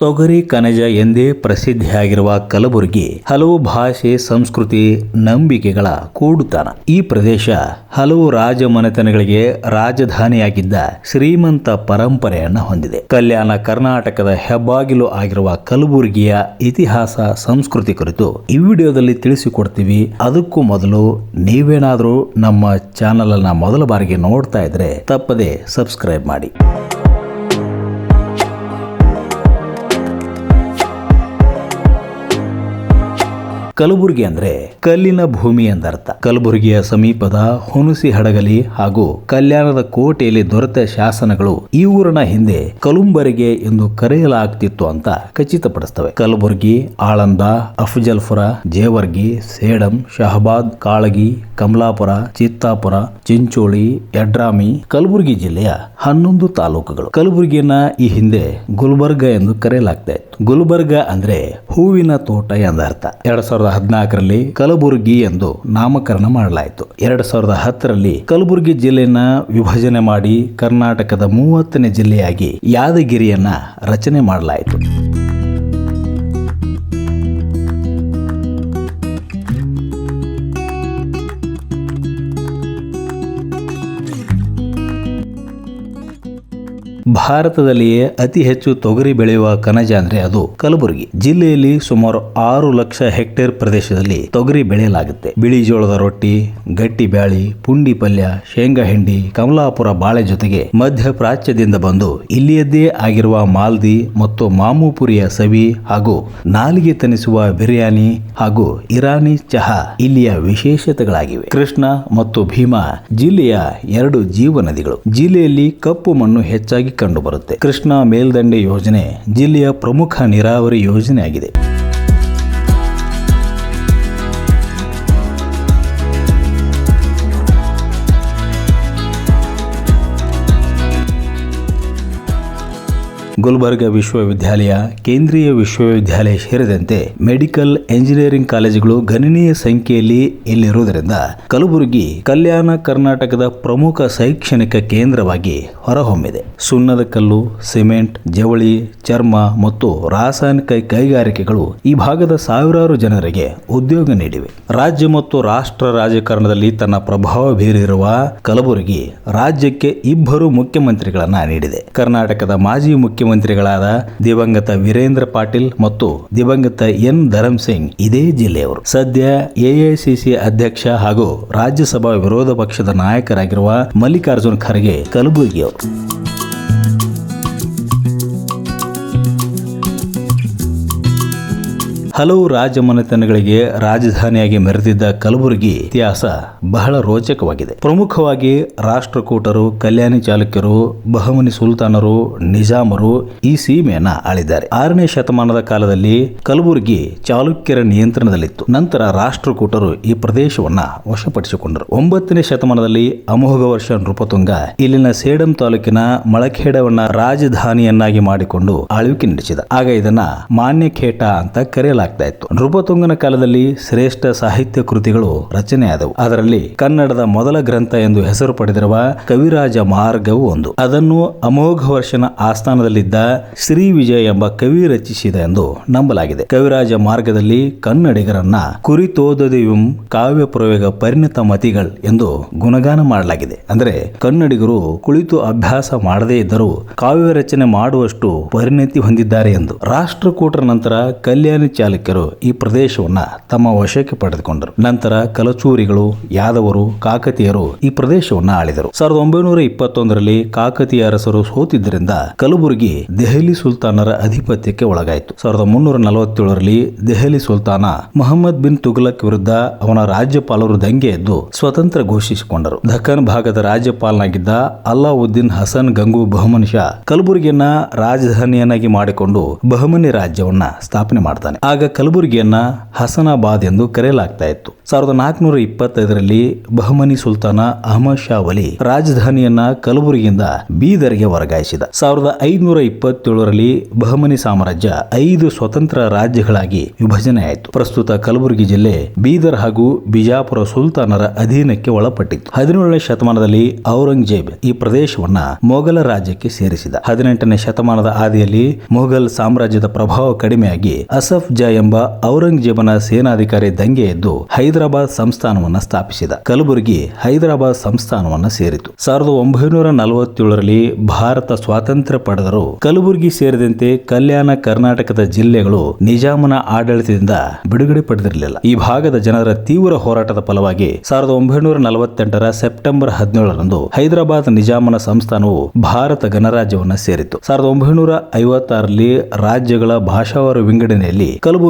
ತೊಗರಿ ಕಣಜ ಎಂದೇ ಪ್ರಸಿದ್ಧಿಯಾಗಿರುವ ಕಲಬುರಗಿ ಹಲವು ಭಾಷೆ, ಸಂಸ್ಕೃತಿ, ನಂಬಿಕೆಗಳ ಕೂಡುತಾನ ಈ ಪ್ರದೇಶ ಹಲವು ರಾಜಮನೆತನಗಳಿಗೆ ರಾಜಧಾನಿಯಾಗಿದ್ದ ಶ್ರೀಮಂತ ಪರಂಪರೆಯನ್ನು ಹೊಂದಿದೆ. ಕಲ್ಯಾಣ ಕರ್ನಾಟಕದ ಹೆಬ್ಬಾಗಿಲು ಆಗಿರುವ ಕಲಬುರಗಿಯ ಇತಿಹಾಸ, ಸಂಸ್ಕೃತಿ ಕುರಿತು ಈ ವಿಡಿಯೋದಲ್ಲಿ ತಿಳಿಸಿಕೊಡ್ತೀವಿ. ಅದಕ್ಕೂ ಮೊದಲು ನೀವೇನಾದರೂ ನಮ್ಮ ಚಾನಲ್ ಅನ್ನ ಮೊದಲ ಬಾರಿಗೆ ನೋಡ್ತಾ ಇದ್ರೆ ತಪ್ಪದೆ ಸಬ್ಸ್ಕ್ರೈಬ್ ಮಾಡಿ. ಕಲಬುರಗಿ ಅಂದ್ರೆ ಕಲ್ಲಿನ ಭೂಮಿ ಎಂದರ್ಥ. ಕಲಬುರಗಿಯ ಸಮೀಪದ ಹುಣಸಿ ಹಡಗಲಿ ಹಾಗೂ ಕಲ್ಯಾಣದ ಕೋಟೆಯಲ್ಲಿ ದೊರೆತ ಶಾಸನಗಳು ಈ ಊರಿನ ಹಿಂದೆ ಕಲುಂಬರಿಗೆ ಎಂದು ಕರೆಯಲಾಗ್ತಿತ್ತು ಅಂತ ಖಚಿತಪಡಿಸ್ತವೆ. ಕಲಬುರಗಿ, ಆಳಂದ, ಅಫಜಲ್ಪುರ, ಜೇವರ್ಗಿ, ಸೇಡಂ, ಶಹಬಾದ್, ಕಾಳಗಿ, ಕಮಲಾಪುರ, ಚಿತ್ತಾಪುರ, ಚಿಂಚೋಳಿ, ಯಡ್ರಾಮಿ, ಕಲಬುರಗಿ ಜಿಲ್ಲೆಯ ಹನ್ನೊಂದು ತಾಲೂಕುಗಳು. ಕಲಬುರಗಿಯನ್ನ ಈ ಹಿಂದೆ ಗುಲ್ಬರ್ಗ ಎಂದು ಕರೆಯಲಾಗ್ತಾ ಇತ್ತು. ಗುಲ್ಬರ್ಗ ಅಂದ್ರೆ ಹೂವಿನ ತೋಟ ಎಂದರ್ಥ. ಎರಡ್ ಸಾವಿರದ ಹದಿನಾಲ್ಕರಲ್ಲಿ ಕಲಬುರಗಿ ಎಂದು ನಾಮಕರಣ ಮಾಡಲಾಯಿತು. ಎರಡ್ ಸಾವಿರದ ಹತ್ತರಲ್ಲಿ ಕಲಬುರಗಿ ಜಿಲ್ಲೆಯನ್ನ ವಿಭಜನೆ ಮಾಡಿ ಕರ್ನಾಟಕದ ಮೂವತ್ತನೇ ಜಿಲ್ಲೆಯಾಗಿ ಯಾದಗಿರಿಯನ್ನ ರಚನೆ ಮಾಡಲಾಯಿತು. ಭಾರತದಲ್ಲಿಯೇ ಅತಿ ಹೆಚ್ಚು ತೊಗರಿ ಬೆಳೆಯುವ ಕಣಜ ಅಂದ್ರೆ ಅದು ಕಲಬುರಗಿ. ಜಿಲ್ಲೆಯಲ್ಲಿ ಸುಮಾರು ಆರು ಲಕ್ಷ ಹೆಕ್ಟೇರ್ ಪ್ರದೇಶದಲ್ಲಿ ತೊಗರಿ ಬೆಳೆಯಲಾಗುತ್ತೆ. ಬಿಳಿ ಜೋಳದ ರೊಟ್ಟಿ, ಗಟ್ಟಿ ಬ್ಯಾಳಿ, ಪುಂಡಿ ಪಲ್ಯ, ಶೇಂಗಾ ಹಿಂಡಿ, ಕಮಲಾಪುರ ಬಾಳೆ ಜೊತೆಗೆ ಮಧ್ಯ ಪ್ರಾಚ್ಯದಿಂದ ಬಂದು ಇಲ್ಲಿಯದ್ದೇ ಆಗಿರುವ ಮಾಲ್ದಿ ಮತ್ತು ಮಾಮೂಪುರಿಯ ಸವಿ ಹಾಗೂ ನಾಲಿಗೆ ತನಿಸುವ ಬಿರಿಯಾನಿ ಹಾಗೂ ಇರಾನಿ ಚಹಾ ಇಲ್ಲಿಯ ವಿಶೇಷತೆಗಳಾಗಿವೆ. ಕೃಷ್ಣ ಮತ್ತು ಭೀಮಾ ಜಿಲ್ಲೆಯ ಎರಡು ಜೀವ ನದಿಗಳು. ಜಿಲ್ಲೆಯಲ್ಲಿ ಕಪ್ಪು ಮಣ್ಣು ಹೆಚ್ಚಾಗಿ ಕಂಡುಬರುತ್ತೆ. ಕೃಷ್ಣ ಮೇಲ್ದಂಡೆ ಯೋಜನೆ ಜಿಲ್ಲೆಯ ಪ್ರಮುಖ ನೀರಾವರಿ ಯೋಜನೆ ಗುಲ್ಬರ್ಗ ವಿಶ್ವವಿದ್ಯಾಲಯ, ಕೇಂದ್ರೀಯ ವಿಶ್ವವಿದ್ಯಾಲಯ ಸೇರಿದಂತೆ ಮೆಡಿಕಲ್ ಎಂಜಿನಿಯರಿಂಗ್ ಕಾಲೇಜುಗಳು ಗಣನೀಯ ಸಂಖ್ಯೆಯಲ್ಲಿ ಇಲ್ಲಿರುವುದರಿಂದ ಕಲಬುರಗಿ, ಕಲ್ಯಾಣ ಕರ್ನಾಟಕದ ಪ್ರಮುಖ ಶೈಕ್ಷಣಿಕ ಕೇಂದ್ರವಾಗಿ ಹೊರಹೊಮ್ಮಿದೆ. ಸುಣ್ಣದ ಕಲ್ಲು, ಸಿಮೆಂಟ್, ಜವಳಿ, ಚರ್ಮ ಮತ್ತು ರಾಸಾಯನಿಕ ಕೈಗಾರಿಕೆಗಳು ಈ ಭಾಗದ ಸಾವಿರಾರು ಜನರಿಗೆ ಉದ್ಯೋಗ ನೀಡಿವೆ. ರಾಜ್ಯ ಮತ್ತು ರಾಷ್ಟ್ರ ರಾಜಕಾರಣದಲ್ಲಿ ತನ್ನ ಪ್ರಭಾವ ಬೀರಿರುವ ಕಲಬುರಗಿ ರಾಜ್ಯಕ್ಕೆ ಇಬ್ಬರು ಮುಖ್ಯಮಂತ್ರಿಗಳನ್ನ ನೀಡಿದೆ. ಕರ್ನಾಟಕದ ಮಾಜಿ ಮುಖ್ಯಮಂತ್ರಿಗಳಾದ ದಿವಂಗತ ವೀರೇಂದ್ರ ಪಾಟೀಲ್ ಮತ್ತು ದಿವಂಗತ ಎನ್ ಧರಮ್ ಸಿಂಗ್ ಇದೇ ಜಿಲ್ಲೆಯವರು. ಸದ್ಯ ಎಐಸಿಸಿ ಅಧ್ಯಕ್ಷ ಹಾಗೂ ರಾಜ್ಯಸಭಾ ವಿರೋಧ ಪಕ್ಷದ ನಾಯಕರಾಗಿರುವ ಮಲ್ಲಿಕಾರ್ಜುನ್ ಖರ್ಗೆ ಕಲಬುರಗಿಯವರು. ಹಲವು ರಾಜಮನೆತನಗಳಿಗೆ ರಾಜಧಾನಿಯಾಗಿ ಮೆರೆದಿದ್ದ ಕಲಬುರಗಿ ಇತಿಹಾಸ ಬಹಳ ರೋಚಕವಾಗಿದೆ. ಪ್ರಮುಖವಾಗಿ ರಾಷ್ಟ್ರಕೂಟರು, ಕಲ್ಯಾಣಿ ಚಾಲುಕ್ಯರು, ಬಹಮನಿ ಸುಲ್ತಾನರು, ನಿಜಾಮರು ಈ ಸೀಮೆಯನ್ನ ಆಳಿದ್ದಾರೆ. ಆರನೇ ಶತಮಾನದ ಕಾಲದಲ್ಲಿ ಕಲಬುರಗಿ ಚಾಲುಕ್ಯರ ನಿಯಂತ್ರಣದಲ್ಲಿತ್ತು. ನಂತರ ರಾಷ್ಟ್ರಕೂಟರು ಈ ಪ್ರದೇಶವನ್ನ ವಶಪಡಿಸಿಕೊಂಡರು. ಒಂಬತ್ತನೇ ಶತಮಾನದಲ್ಲಿ ಅಮೋಘ ವರ್ಷ ನೃಪತುಂಗ ಇಲ್ಲಿನ ಸೇಡಂ ತಾಲೂಕಿನ ಮಳಖೇಡವನ್ನ ರಾಜಧಾನಿಯನ್ನಾಗಿ ಮಾಡಿಕೊಂಡು ಆಳ್ವಿಕೆ ನಡೆಸಿದ. ಆಗ ಇದನ್ನ ಮಾನ್ಯಖೇಟ ಅಂತ ಕರೆಯಲಾಗ್ತಾ ಇತ್ತು. ನೃಪತುಂಗನ ಕಾಲದಲ್ಲಿ ಶ್ರೇಷ್ಠ ಸಾಹಿತ್ಯ ಕೃತಿಗಳು ರಚನೆಯಾದವು ಅದರಲ್ಲಿ ಕನ್ನಡದ ಮೊದಲ ಗ್ರಂಥ ಎಂದು ಹೆಸರು ಪಡೆದಿರುವ ಕವಿರಾಜ ಮಾರ್ಗವು ಒಂದು. ಅದನ್ನು ಅಮೋಘ ವರ್ಷನ ಆಸ್ಥಾನದಲ್ಲಿದ್ದ ಶ್ರೀ ವಿಜಯ ಎಂಬ ಕವಿ ರಚಿಸಿದ ಎಂದು ನಂಬಲಾಗಿದೆ. ಕವಿರಾಜ ಮಾರ್ಗದಲ್ಲಿ ಕನ್ನಡಿಗರನ್ನ ಕುರಿತೋದದಿಯುಂ ಕಾವ್ಯ ಪ್ರಯೋಗ ಪರಿಣಿತ ಮತಿಗಳು ಎಂದು ಗುಣಗಾನ ಮಾಡಲಾಗಿದೆ. ಅಂದ್ರೆ ಕನ್ನಡಿಗರು ಕುಳಿತು ಅಭ್ಯಾಸ ಮಾಡದೇ ಇದ್ದರೂ ಕಾವ್ಯ ರಚನೆ ಮಾಡುವಷ್ಟು ಪರಿಣಿತಿ ಹೊಂದಿದ್ದಾರೆ ಎಂದು. ರಾಷ್ಟ್ರಕೂಟರ ನಂತರ ಕಲ್ಯಾಣಿ ಚಾಲುಕ್ಯರು ಈ ಪ್ರದೇಶವನ್ನ ತಮ್ಮ ವಶಕ್ಕೆ ಪಡೆದುಕೊಂಡರು. ನಂತರ ಕಲಚೂರಿಗಳು, ಯಾದವರು, ಕಾಕತಿಯರು ಈ ಪ್ರದೇಶವನ್ನ ಆಳಿದರು. ಸಾವಿರದ ಒಂಬೈನೂರ ಇಪ್ಪತ್ತೊಂದರಲ್ಲಿ ಕಾಕತಿಯ ಅರಸರು ಸೋತಿದ್ದರಿಂದ ಕಲಬುರಗಿ ದೆಹಲಿ ಸುಲ್ತಾನರ ಅಧಿಪತ್ಯಕ್ಕೆ ಒಳಗಾಯಿತು. ಸಾವಿರದ ಮುನ್ನೂರ ನಲವತ್ತೇಳರಲ್ಲಿ ದೆಹಲಿ ಸುಲ್ತಾನ ಮೊಹಮ್ಮದ್ ಬಿನ್ ತುಗಲಕ್ ವಿರುದ್ಧ ಅವನ ರಾಜ್ಯಪಾಲರು ದಂಗೆ ಎದ್ದು ಸ್ವತಂತ್ರ ಘೋಷಿಸಿಕೊಂಡರು. ದಖನ್ ಭಾಗದ ರಾಜ್ಯಪಾಲನಾಗಿದ್ದ ಅಲ್ಲಾವುದ್ದೀನ್ ಹಸನ್ ಗಂಗು ಬಹಮನ್ ಶಾ ಕಲಬುರಗಿಯನ್ನ ರಾಜಧಾನಿಯನ್ನಾಗಿ ಮಾಡಿಕೊಂಡು ಬಹಮನಿ ರಾಜ್ಯವನ್ನ ಸ್ಥಾಪನೆ ಮಾಡ್ತಾನೆ. ಆಗ ಕಲಬುರಗಿಯನ್ನ ಹಸನಾಬಾದ್ ಎಂದು ಕರೆಯಲಾಗ್ತಾ ಇತ್ತು. ಸಾವಿರದ ನಾಲ್ಕುನೂರ ಇಪ್ಪತ್ತೈದರಲ್ಲಿ ಬಹಮನಿ ಸುಲ್ತಾನ ಅಹಮದ್ ಶಾ ವಲಿ ರಾಜಧಾನಿಯನ್ನ ಕಲಬುರಗಿಯಿಂದ ಬೀದರ್ಗೆ ವರ್ಗಾಯಿಸಿದ. ಸಾವಿರದ ಐದುನೂರ ಇಪ್ಪತ್ತೇಳರಲ್ಲಿ ಬಹಮನಿ ಸಾಮ್ರಾಜ್ಯ ಐದು ಸ್ವತಂತ್ರ ರಾಜ್ಯಗಳಾಗಿ ವಿಭಜನೆ ಆಯಿತು. ಪ್ರಸ್ತುತ ಕಲಬುರಗಿ ಜಿಲ್ಲೆ ಬೀದರ್ ಹಾಗೂ ಬಿಜಾಪುರ ಸುಲ್ತಾನರ ಅಧೀನಕ್ಕೆ ಒಳಪಟ್ಟಿತ್ತು. ಹದಿನೇಳನೇ ಶತಮಾನದಲ್ಲಿ ಔರಂಗಜೇಬ್ ಈ ಪ್ರದೇಶವನ್ನ ಮೊಘಲ ರಾಜ್ಯಕ್ಕೆ ಸೇರಿಸಿದ. ಹದಿನೆಂಟನೇ ಶತಮಾನದ ಆದಿಯಲ್ಲಿ ಮೊಘಲ್ ಸಾಮ್ರಾಜ್ಯದ ಪ್ರಭಾವ ಕಡಿಮೆಯಾಗಿ ಅಸಫ್ ಜಾ ಎಂಬ ಔರಂಗಜೇಬನ ಸೇನಾಧಿಕಾರಿ ದಂಗೆ ಎದ್ದು ಹೈದರಾಬಾದ್ ಸಂಸ್ಥಾನವನ್ನು ಸ್ಥಾಪಿಸಿದ. ಕಲಬುರಗಿ ಹೈದರಾಬಾದ್ ಸಂಸ್ಥಾನವನ್ನು ಸೇರಿತು. ಸಾವಿರದ ಒಂಬೈನೂರ ನಲವತ್ತೇಳರಲ್ಲಿ ಭಾರತ ಸ್ವಾತಂತ್ರ್ಯ ಪಡೆದರೂ ಕಲಬುರಗಿ ಸೇರಿದಂತೆ ಕಲ್ಯಾಣ ಕರ್ನಾಟಕದ ಜಿಲ್ಲೆಗಳು ನಿಜಾಮನ ಆಡಳಿತದಿಂದ ಬಿಡುಗಡೆ ಪಡೆದಿರಲಿಲ್ಲ. ಈ ಭಾಗದ ಜನರ ತೀವ್ರ ಹೋರಾಟದ ಫಲವಾಗಿ ಸಾವಿರದ ಒಂಬೈನೂರ ನಲವತ್ತೆಂಟರ ಸೆಪ್ಟೆಂಬರ್ ಹದಿನೇಳರಂದು ಹೈದರಾಬಾದ್ ನಿಜಾಮನ ಸಂಸ್ಥಾನವು ಭಾರತ ಗಣರಾಜ್ಯವನ್ನು ಸೇರಿತು ಸಾವಿರದ ಒಂಬೈನೂರ ಐವತ್ತಾರರಲ್ಲಿ ರಾಜ್ಯಗಳ ಭಾಷಾವಾರು ವಿಂಗಡಣೆಯಲ್ಲಿ ಕಲಬುರಗಿ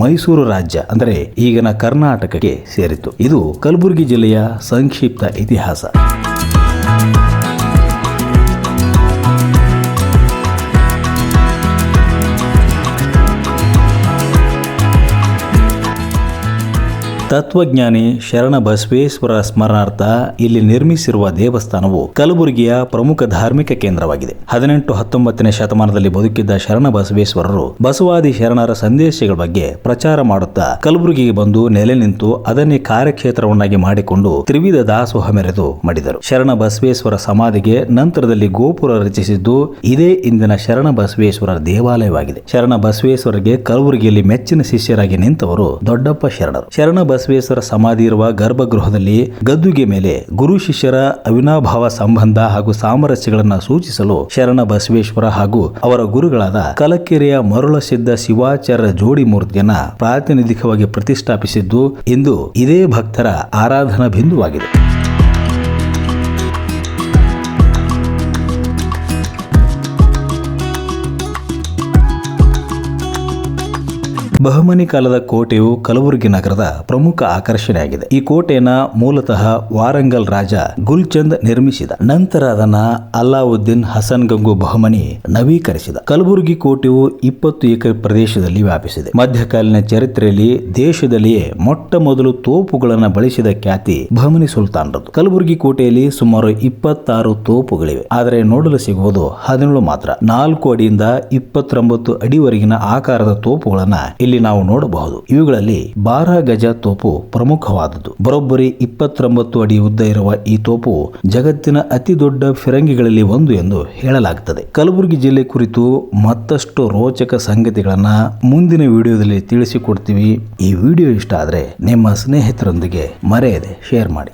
ಮೈಸೂರು ರಾಜ್ಯ ಅಂದರೆ ಈಗಿನ ಕರ್ನಾಟಕಕ್ಕೆ ಸೇರಿತು ಇದು ಕಲಬುರಗಿ ಜಿಲ್ಲೆಯ ಸಂಕ್ಷಿಪ್ತ ಇತಿಹಾಸ. ತತ್ವಜ್ಞಾನಿ ಶರಣ ಬಸವೇಶ್ವರ ಸ್ಮರಣಾರ್ಥ ಇಲ್ಲಿ ನಿರ್ಮಿಸಿರುವ ದೇವಸ್ಥಾನವು ಕಲಬುರಗಿಯ ಪ್ರಮುಖ ಧಾರ್ಮಿಕ ಕೇಂದ್ರವಾಗಿದೆ. ಹದಿನೆಂಟು ಹತ್ತೊಂಬತ್ತನೇ ಶತಮಾನದಲ್ಲಿ ಬದುಕಿದ್ದ ಶರಣ ಬಸವೇಶ್ವರರು ಬಸವಾದಿ ಶರಣರ ಸಂದೇಶಗಳ ಬಗ್ಗೆ ಪ್ರಚಾರ ಮಾಡುತ್ತಾ ಕಲಬುರಗಿಗೆ ಬಂದು ನೆಲೆ ನಿಂತು ಅದನ್ನೇ ಕಾರ್ಯಕ್ಷೇತ್ರವನ್ನಾಗಿ ಮಾಡಿಕೊಂಡು ತ್ರಿವಿಧ ದಾಸೋಹ ಮೆರೆದು ಮಾಡಿದರು. ಶರಣ ಬಸವೇಶ್ವರ ಸಮಾಧಿಗೆ ನಂತರದಲ್ಲಿ ಗೋಪುರ ರಚಿಸಿದ್ದು ಇದೇ ಇಂದಿನ ಶರಣ ಬಸವೇಶ್ವರ ದೇವಾಲಯವಾಗಿದೆ. ಶರಣ ಬಸವೇಶ್ವರಗೆ ಕಲಬುರಗಿಯಲ್ಲಿ ಮೆಚ್ಚಿನ ಶಿಷ್ಯರಾಗಿ ನಿಂತವರು ದೊಡ್ಡಪ್ಪ ಶರಣರು. ಶರಣ ಬಸವೇಶ್ವರ ಸಮಾಧಿ ಇರುವ ಗರ್ಭಗೃಹದಲ್ಲಿ ಗದ್ದುಗೆ ಮೇಲೆ ಗುರು ಶಿಷ್ಯರ ಅವಿನಾಭಾವ ಸಂಬಂಧ ಹಾಗೂ ಸಾಮರಸ್ಯಗಳನ್ನು ಸೂಚಿಸಲು ಶರಣ ಬಸವೇಶ್ವರ ಹಾಗೂ ಅವರ ಗುರುಗಳಾದ ಕಲಕೆರೆಯ ಮರುಳಸಿದ್ಧ ಶಿವಾಚಾರ್ಯ ಜೋಡಿ ಮೂರ್ತಿಯನ್ನ ಪ್ರಾತಿನಿಧಿಕವಾಗಿ ಪ್ರತಿಷ್ಠಾಪಿಸಿದ್ದು ಇಂದು ಇದೇ ಭಕ್ತರ ಆರಾಧನಾ ಬಿಂದುವಾಗಿದೆ. ಬಹಮನಿ ಕಾಲದ ಕೋಟೆಯು ಕಲಬುರಗಿ ನಗರದ ಪ್ರಮುಖ ಆಕರ್ಷಣೆಯಾಗಿದೆ. ಈ ಕೋಟೆಯನ್ನ ಮೂಲತಃ ವಾರಂಗಲ್ ರಾಜ ಗುಲ್ಚಂದ್ ನಿರ್ಮಿಸಿದ. ನಂತರ ಅದನ್ನ ಅಲ್ಲಾವುದ್ದೀನ್ ಹಸನ್ ಗಂಗು ಬಹಮನಿ ನವೀಕರಿಸಿದ. ಕಲಬುರಗಿ ಕೋಟೆಯು ಇಪ್ಪತ್ತು ಎಕರೆ ಪ್ರದೇಶದಲ್ಲಿ ವ್ಯಾಪಿಸಿದೆ. ಮಧ್ಯಕಾಲೀನ ಚರಿತ್ರೆಯಲ್ಲಿ ದೇಶದಲ್ಲಿಯೇ ಮೊಟ್ಟ ಮೊದಲು ತೋಪುಗಳನ್ನು ಬಳಸಿದ ಖ್ಯಾತಿ ಬಹಮನಿ ಸುಲ್ತಾನರದು ಕಲಬುರಗಿ ಕೋಟೆಯಲ್ಲಿ ಸುಮಾರು ಇಪ್ಪತ್ತಾರು ತೋಪುಗಳಿವೆ. ಆದರೆ ನೋಡಲು ಸಿಗುವುದು ಹದಿನೇಳು ಮಾತ್ರ. ನಾಲ್ಕು ಅಡಿಯಿಂದ ಇಪ್ಪತ್ತೊಂಬತ್ತು ಅಡಿವರೆಗಿನ ಆಕಾರದ ತೋಪುಗಳನ್ನ ಇಲ್ಲಿ ನಾವು ನೋಡಬಹುದು. ಇವುಗಳಲ್ಲಿ ಬಾರ ಗಜ ತೋಪು ಪ್ರಮುಖವಾದದ್ದು. ಬರೋಬ್ಬರಿ ಇಪ್ಪತ್ತೊಂಬತ್ತು ಅಡಿ ಉದ್ದ ಇರುವ ಈ ತೋಪು ಜಗತ್ತಿನ ಅತಿ ದೊಡ್ಡ ಫಿರಂಗಿಗಳಲ್ಲಿ ಒಂದು ಎಂದು ಹೇಳಲಾಗುತ್ತದೆ ಕಲಬುರಗಿ ಜಿಲ್ಲೆ ಕುರಿತು ಮತ್ತಷ್ಟು ರೋಚಕ ಸಂಗತಿಗಳನ್ನ ಮುಂದಿನ ವಿಡಿಯೋದಲ್ಲಿ ತಿಳಿಸಿಕೊಡ್ತೀವಿ. ಈ ವಿಡಿಯೋ ಇಷ್ಟ ಆದ್ರೆ ನಿಮ್ಮ ಸ್ನೇಹಿತರೊಂದಿಗೆ ಮರೆಯದೆ ಶೇರ್ ಮಾಡಿ.